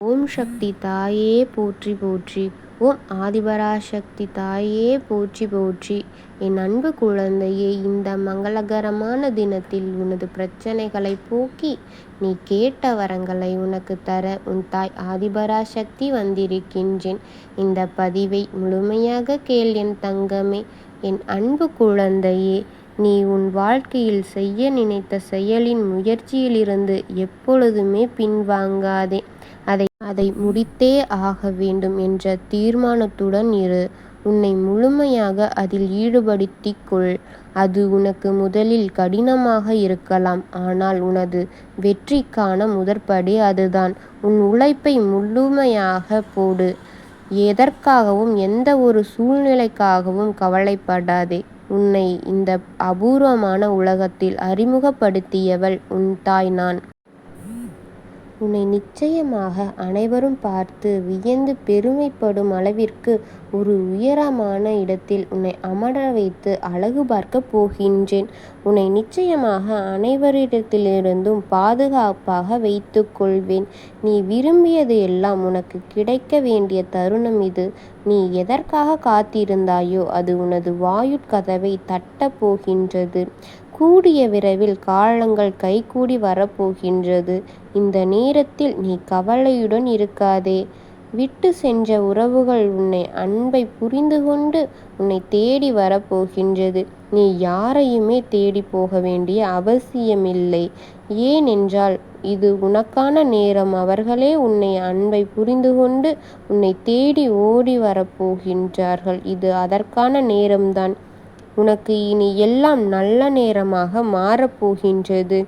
ஓம் சக்தி தாயே போற்றி போற்றி. ஓம் ஆதிபராசக்தி தாயே போற்றி போற்றி. என் அன்பு குழந்தையே இந்த மங்களகரமான தினத்தில் உனது பிரச்சனைகளை போக்கி நீ கேட்ட வரங்களை உனக்கு தர உன் தாய் ஆதிபராசக்தி வந்திருக்கின்றேன். இந்த பதிவை முழுமையாக கேள் என் தங்கமே. என் அன்பு குழந்தையே நீ உன் வாழ்க்கையில் செய்ய நினைத்த செயலின் முயற்சியிலிருந்து எப்பொழுதுமே பின்வாங்காதே. அதை அதை முடித்தே ஆக வேண்டும் என்ற தீர்மானத்துடன் இரு. உன்னை முழுமையாக அதில் ஈடுபடுத்திக் கொள் அது உனக்கு முதலில் கடினமாக இருக்கலாம். ஆனால் உனது வெற்றிக்கான முதற்படி அதுதான். உன் உழைப்பை முழுமையாக போடு. எதற்காகவும் எந்த ஒரு சூழ்நிலைக்காகவும் கவலைப்படாதே. உன்னை இந்த அபூர்வமான உலகத்தில் அறிமுகப்படுத்தியவள் உன் தாய் நான். உன்னை நிச்சயமாக அனைவரும் பார்த்து வியந்து பெருமைப்படும் அளவிற்கு ஒரு உயரமான இடத்தில் உன்னை அமர வைத்து அழகு பார்க்கப் போகின்றேன். உன்னை நிச்சயமாக அனைவரிடத்திலிருந்தும் பாதுகாப்பாக வைத்து கொள்வேன். நீ விரும்பியது எல்லாம் உனக்கு கிடைக்க வேண்டிய தருணம் இது. நீ எதற்காக காத்திருந்தாயோ அது உனது வாயுட்கதவை தட்டப் போகின்றது. கூடிய விரைவில் காலங்கள் கைகூடி வரப்போகின்றது. இந்த நேரத்தில் நீ கவலையுடன் இருக்காதே. விட்டு சென்ற உறவுகள் உன்னை அன்பை புரிந்து கொண்டு உன்னை தேடி வரப்போகின்றது. நீ யாரையுமே தேடி போக வேண்டிய அவசியமில்லை. ஏனென்றால் இது உனக்கான நேரம். அவர்களே உன்னை அன்பை புரிந்து கொண்டு உன்னை தேடி ஓடி வரப்போகின்றார்கள். இது அதற்கான நேரம்தான். உனக்கு இனி எல்லாம் நல்ல நேரமாக மாறப்போகின்றது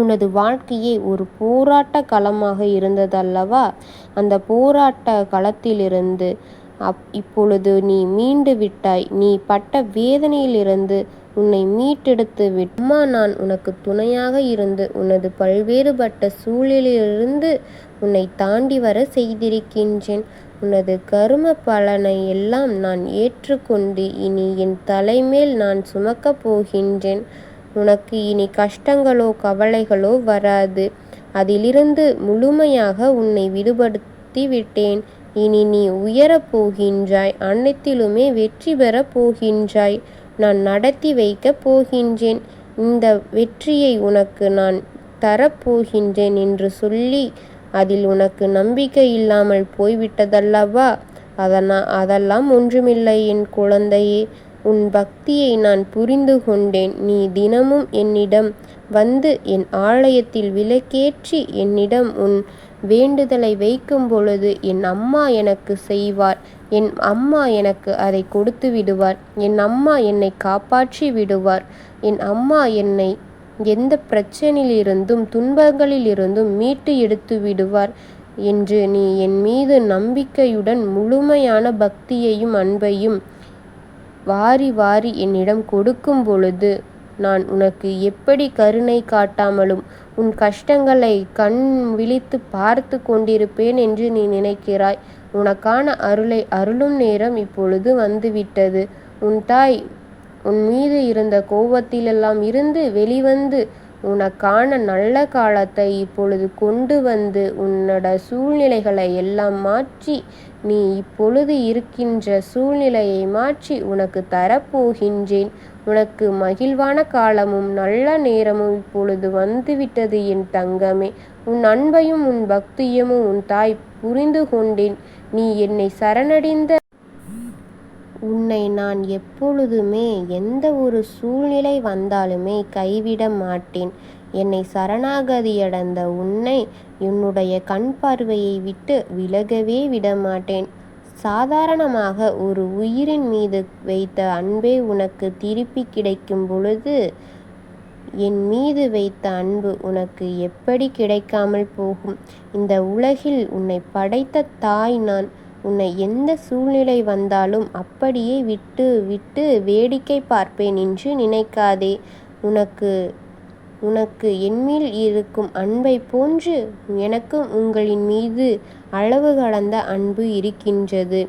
உனது வாழ்க்கையே ஒரு போராட்ட களமாக இருந்ததல்லவா? அந்த போராட்ட களத்திலிருந்து அப் இப்பொழுது நீ மீண்டு விட்டாய். நீ பட்ட வேதனையிலிருந்து உன்னை மீட்டெடுத்து விட். அம்மா நான் உனக்கு துணையாக இருந்து உனது பல்வேறுபட்ட சூழலிலிருந்து உன்னை தாண்டி வர செய்திருக்கின்றேன். உனது கரும பலனை எல்லாம் நான் ஏற்றுக்கொண்டு இனி என் தலைமேல் நான் சுமக்கப் போகின்றேன். உனக்கு இனி கஷ்டங்களோ கவலைகளோ வராது. அதிலிருந்து முழுமையாக உன்னை விடுபடுத்தி விட்டேன் இனி நீ உயரப் போகின்றாய் அனைத்திலுமே வெற்றி பெறப் போகின்றாய். நான் நடத்தி வைக்கப் போகின்றேன். இந்த வெற்றியை உனக்கு நான் தரப்போகின்றேன் என்று சொல்லி அதில் உனக்கு நம்பிக்கை இல்லாமல் போய்விட்டதல்லவா? அதனா அதெல்லாம் ஒன்றுமில்லை. என் குழந்தையே உன் பக்தியை நான் புரிந்து கொண்டேன். நீ தினமும் என்னிடம் வந்து என் ஆலயத்தில் விளக்கேற்றி என்னிடம் உன் வேண்டுதலை வைக்கும் பொழுது என் அம்மா எனக்கு செய்வார். என் அம்மா எனக்கு அதை கொடுத்து விடுவார். என் அம்மா என்னை காப்பாற்றி விடுவார். என் அம்மா என்னை எந்த பிரச்சனையிலிருந்தும் துன்பங்களிலிருந்தும் மீட்டு எடுத்து விடுவார் என்று நீ என் மீது நம்பிக்கையுடன் முழுமையான பக்தியையும் அன்பையும் வாரி வாரி என்னிடம் கொடுக்கும் பொழுது நான் உனக்கு எப்படி கருணை காட்டாமலும் உன் கஷ்டங்களை கண் விழித்து பார்த்து கொண்டிருப்பேன் என்று நீ நினைக்கிறாய். உனக்கான அருளை அருளும் நேரம் இப்பொழுது வந்துவிட்டது. உன் தாய் உன் மீது இருந்த கோபத்திலெல்லாம் இருந்து வெளிவந்து உனக்கான நல்ல காலத்தை இப்பொழுது கொண்டு வந்து உன்னோட சூழ்நிலைகளை எல்லாம் மாற்றி நீ இப்பொழுது இருக்கின்ற சூழ்நிலையை மாற்றி உனக்கு தரப்போகின்றேன். உனக்கு மகிழ்வான காலமும் நல்ல நேரமும் இப்பொழுது வந்துவிட்டது என் தங்கமே. உன் அன்பையும் உன் பக்தியமும் உன் தாய் புரிந்து கொண்டேன். நீ என்னை சரணடைந்த உன்னை நான் எப்பொழுதுமே எந்த ஒரு சூழ்நிலை வந்தாலுமே கைவிட மாட்டேன். என்னை சரணாகதியடைந்த உன்னை என்னுடைய கண் பார்வையை விட்டு விலகவே விடமாட்டேன் சாதாரணமாக ஒரு உயிரின் மீது வைத்த அன்பே உனக்கு திருப்பி கிடைக்கும் பொழுது என் மீது வைத்த அன்பு உனக்கு எப்படி கிடைக்காமல் போகும்? இந்த உலகில் உன்னை படைத்த தாய் நான் உன்னை எந்த சூழ்நிலை வந்தாலும் அப்படியே விட்டு விட்டு வேடிக்கை பார்ப்பேன் என்று நினைக்காதே. உனக்கு உனக்கு என்மேல் இருக்கும் அன்பை போன்று எனக்கும் உங்களின் மீது அளவு கடந்த அன்பு இருக்கின்றது.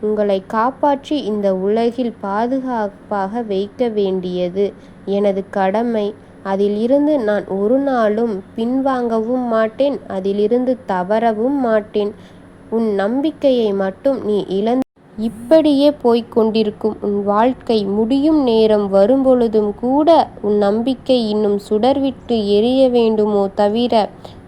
உங்களை காப்பாற்றி இந்த உலகில் பாதுகாப்பாக வைக்க வேண்டியது எனது கடமை. அதிலிருந்து நான் ஒரு நாளும் பின்வாங்கவும் மாட்டேன் அதிலிருந்து தவறவும் மாட்டேன். உன் நம்பிக்கையை மட்டும் நீ இழந்து இப்படியே போய்க் கொண்டிருக்கும் உன் வாழ்க்கை முடியும் நேரம் வரும்பொழுதும் கூட உன் நம்பிக்கை இன்னும் சுடர்விட்டு எரிய வேண்டுமோ தவிர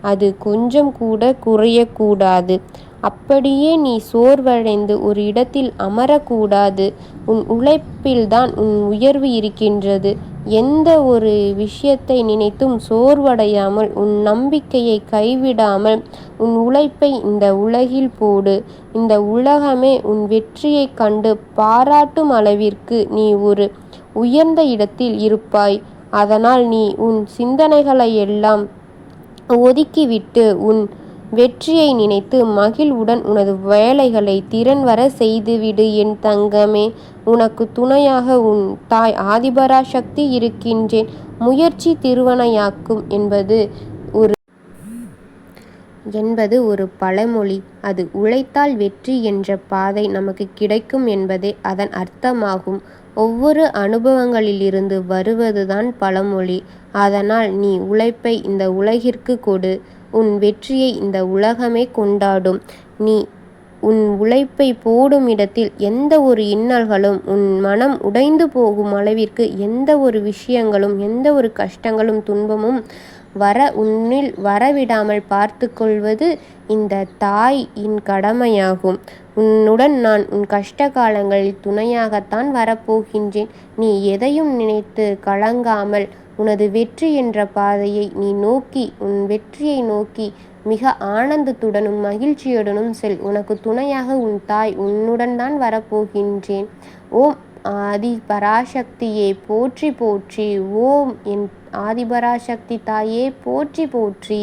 அது கொஞ்சம் கூட குறையக்கூடாது. அப்படியே நீ சோர்வடைந்து ஒரு இடத்தில் அமரக்கூடாது. உன் உழைப்பில்தான் உன் உயர்வு இருக்கின்றது. எந்த ஒரு விஷயத்தை நினைத்தும் சோர்வடையாமல் உன் நம்பிக்கையை கைவிடாமல் உன் உழைப்பை இந்த உலகில் போடு. இந்த உலகமே உன் வெற்றியைக் கண்டு பாராட்டும் அளவிற்கு நீ ஒரு உயர்ந்த இடத்தில் இருப்பாய். அதனால் நீ உன் சிந்தனைகளை எல்லாம் ஒதுக்கிவிட்டு உன் வெற்றியை நினைத்து மகிழ்வுடன் உனது வேலைகளை திறன்பட செய்துவிடு என் தங்கமே. உனக்கு துணையாக உன் தாய் ஆதிபராசக்தி இருக்கின்றேன். முயற்சி திருவனையாக்கும் என்பது ஒரு என்பது ஒரு பழமொழி. அது உழைத்தால் வெற்றி என்ற பாதை நமக்கு கிடைக்கும் என்பதே அதன் அர்த்தமாகும். ஒவ்வொரு அனுபவங்களிலிருந்து வருவதுதான் பழமொழி. அதனால் நீ உழைப்பை இந்த உலகிற்கு கொடு. உன் வெற்றியை இந்த உலகமே கொண்டாடும். நீ உன் உழைப்பை போடும் இடத்தில் எந்த ஒரு இன்னல்களும் உன் மனம் உடைந்து போகும் அளவிற்கு எந்த ஒரு விஷயங்களும் எந்த ஒரு கஷ்டங்களும் துன்பமும் வர உன்னில் வரவிடாமல் பார்த்து கொள்வது இந்த தாயின் கடமையாகும். உன்னுடன் நான் உன் கஷ்ட காலங்களில் துணையாகத்தான் வரப்போகின்றேன். நீ எதையும் நினைத்து கலங்காமல் உனது வெற்றி என்ற பாதையை நீ நோக்கி உன் வெற்றியை நோக்கி மிக ஆனந்தத்துடனும் மகிழ்ச்சியுடனும் செல். உனக்கு துணையாக உன் தாய் உன்னுடன் தான் வரப்போகின்றேன். ஓம் ஆதி பராசக்தியே போற்றி போற்றி. ஓம் என் ஆதிபராசக்தி தாயே போற்றி போற்றி.